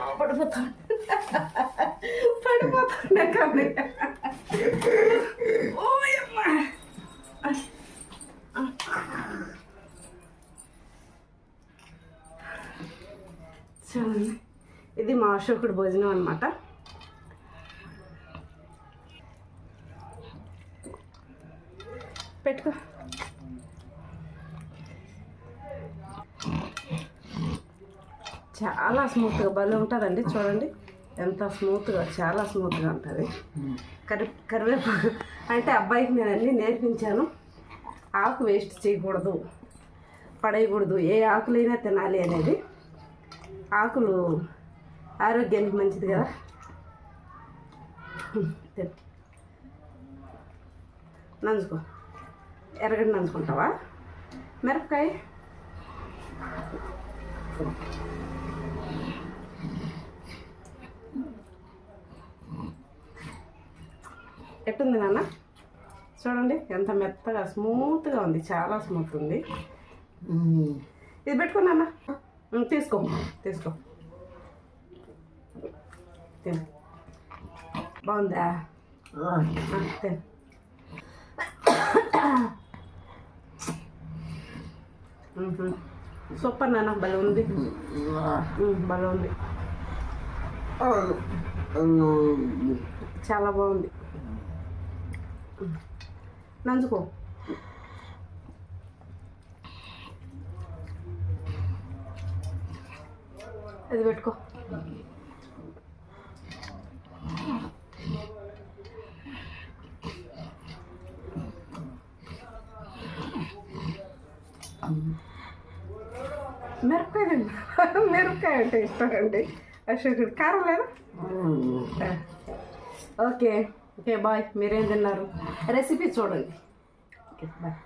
పడిపోతా పడిపోతాను పడిపోతాను కానీ ఓయమ్మా చూడండి ఇది మా అశోకుడు భోజనం అనమాట పెట్టుకో. చాలా స్మూత్గా భలే ఉంటుందండి చూడండి. ఎంత స్మూత్గా చాలా స్మూత్గా ఉంటుంది. కరి కరివేపాకు. అంటే అబ్బాయికి నేను అన్నీ నేర్పించాను. ఆకు వేస్ట్ చేయకూడదు పడేయకూడదు. ఏ ఆకులైనా తినాలి అనేది. ఆకులు ఆరోగ్యానికి మంచిది కదా. నంచుకో. ఎర్రగడ్డ నంచుకుంటావా? మిరపకాయ? ఎట్టుంది నాన్న? చూడండి ఎంత మెత్తగా స్మూత్గా ఉంది. చాలా స్మూత్ ఉంది. ఇది పెట్టుకో నాన్న. తీసుకో. తీసుకో. బాగుందా. సూపర్ నాన్న భలే ఉంది. భలే ఉంది. చాలా బాగుంది. నంచుకో ఇది పెట్టుకో. మిరపకాయ మిరపకాయ అంటే ఇష్టం అండి. అశోకుడు కారం లేదా? ఓకే. Okay bye. మీరేం తిన్నారు? రెసిపీ చూడండి. Okay bye.